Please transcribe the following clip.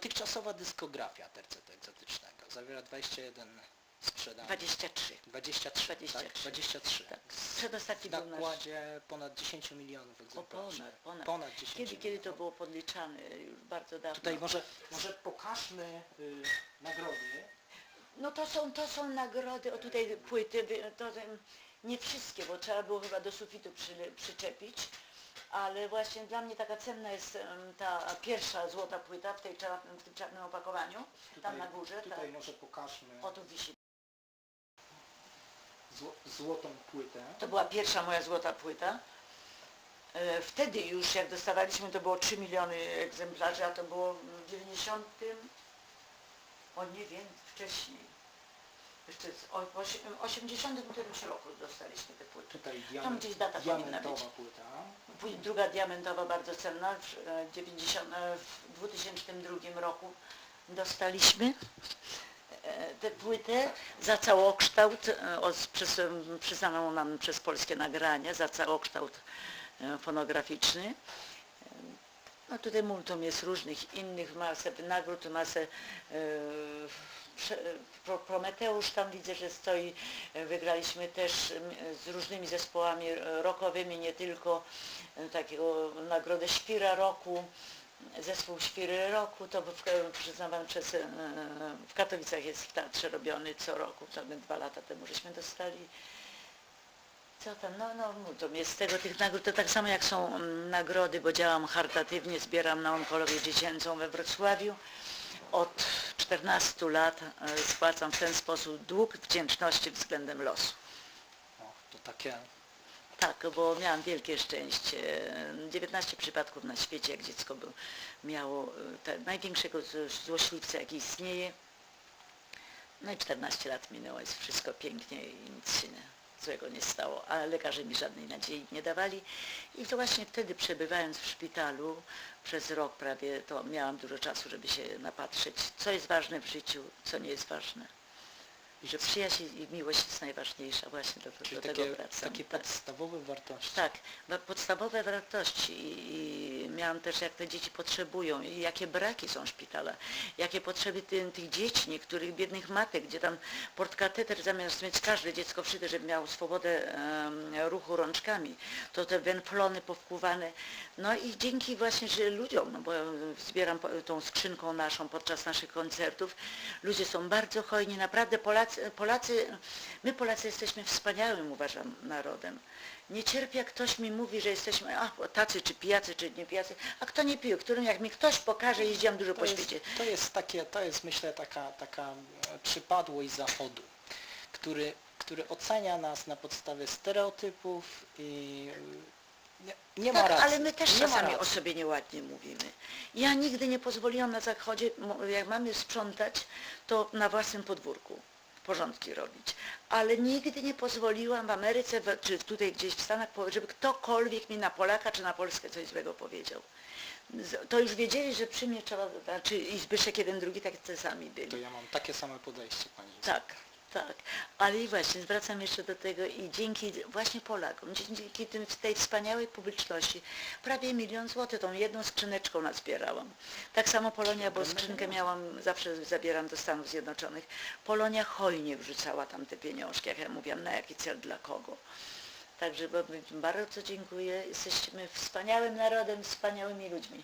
Kompleksowa dyskografia tercetu egzotycznego. Zawiera 21 sprzedanych. 23. 23, 23. tak? 23. Tak. Przedostatni W był nasz... nakładzie ponad 10 milionów O, egzemplarzy. ponad, ponad. 10 Kiedy, kiedy to milionów. było podliczane? Już bardzo dawno. Tutaj może, może pokażmy y, nagrody. No to są, to są nagrody, o tutaj płyty, wy- to em, nie wszystkie, bo trzeba było chyba do sufitu przy, przyczepić, ale właśnie dla mnie taka cenna jest em, ta pierwsza złota płyta w, tej, w tym czarnym opakowaniu, tam na górze, Tutaj tak. może pokażmy o tu wisi. zło, złotą płytę. To była pierwsza moja złota płyta. E, Wtedy już jak dostawaliśmy to było 3 miliony egzemplarzy, a to było w 90, o nie wiem, wcześniej. Jeszcze z o- w osie- 80 którymś roku dostaliśmy te płyty. Tutaj Tam diament, gdzieś data powinna być. płyta. Później Druga diamentowa bardzo cenna w, e, 90, e, w 2002 roku dostaliśmy e, tę płytę za całokształt, e, od- przez, e, przyznaną nam przez polskie nagranie, za całokształt e, fonograficzny. E, No tutaj multum jest różnych innych, masę nagród, masę e, Pro- Prometeusz tam widzę, że stoi, E, wygraliśmy też z różnymi zespołami e, rockowymi, nie tylko e, takiego nagrodę Świra Roku, zespół Świry Roku, to w- przyznawany przez, e, w Katowicach jest w teatrze robiony co roku, to dwa lata temu żeśmy dostali. Co tam, no, no, multum jest z tego tych nagród, to tak samo jak są mm, nagrody, bo działam charytatywnie, zbieram na onkologię dziecięcą we Wrocławiu. Od 14 lat e, spłacam w ten sposób dług wdzięczności względem losu. O, to takie Tak, bo miałam wielkie szczęście. 19 przypadków na świecie, jak dziecko był, miało e, te, największego złośliwca, jaki istnieje. No i 14 lat minęło, jest wszystko pięknie i nic się nie, złego nie stało, ale lekarze mi żadnej nadziei nie dawali. I to właśnie wtedy przebywając w szpitalu przez rok prawie, to miałam dużo czasu, żeby się napatrzeć, co jest ważne w życiu, co nie jest ważne. I że przyjaźń i miłość jest najważniejsza właśnie do, do takie, tego wracam. takie tak. podstawowe wartości. Tak, wa- podstawowe wartości i miałam też jak te dzieci potrzebują i jakie braki są szpitala, jakie potrzeby ty, tych dzieci, niektórych biednych matek, gdzie tam portkateter zamiast mieć każde dziecko wszyte, żeby miało swobodę ruchu rączkami, to te wenflony powkłuwane. No i dzięki właśnie, że ludziom, no bo zbieram tą skrzynką naszą podczas naszych koncertów, ludzie są bardzo hojni, naprawdę Polacy, Polacy, my Polacy jesteśmy wspaniałym uważam narodem. Nie cierpię, jak ktoś mi mówi, że jesteśmy a, tacy, czy pijacy, czy nie pijacy, a kto nie pije, którym jak mi ktoś pokaże, jeździłam dużo To po jest, świecie. to jest takie, to jest myślę taka, taka e, przypadłość Zachodu, który, który ocenia nas na podstawie stereotypów i e, nie, nie ma tak, racji. ale my też nie ma czasami o sobie nieładnie mówimy. Ja nigdy nie pozwoliłam na zachodzie, jak mamy sprzątać, to na własnym podwórku porządki robić. Ale nigdy nie pozwoliłam w Ameryce, czy tutaj gdzieś w Stanach, żeby ktokolwiek mi na Polaka czy na Polskę coś złego powiedział. To już wiedzieli, że przy mnie trzeba, znaczy i Zbyszek jeden, drugi, tak sami byli. To ja mam takie same podejście Pani. Tak, tak. Ale i właśnie zwracam jeszcze do tego i dzięki właśnie Polakom, dzięki tym, tej wspaniałej publiczności, prawie milion złotych tą jedną skrzyneczką nazbierałam. Tak samo Polonia, bo skrzynkę miałam, zawsze zabieram do Stanów Zjednoczonych. Polonia hojnie wrzucała tam te pieniążki, jak ja mówiłam, na jaki cel, dla kogo. Także bardzo dziękuję. Jesteśmy wspaniałym narodem, wspaniałymi ludźmi.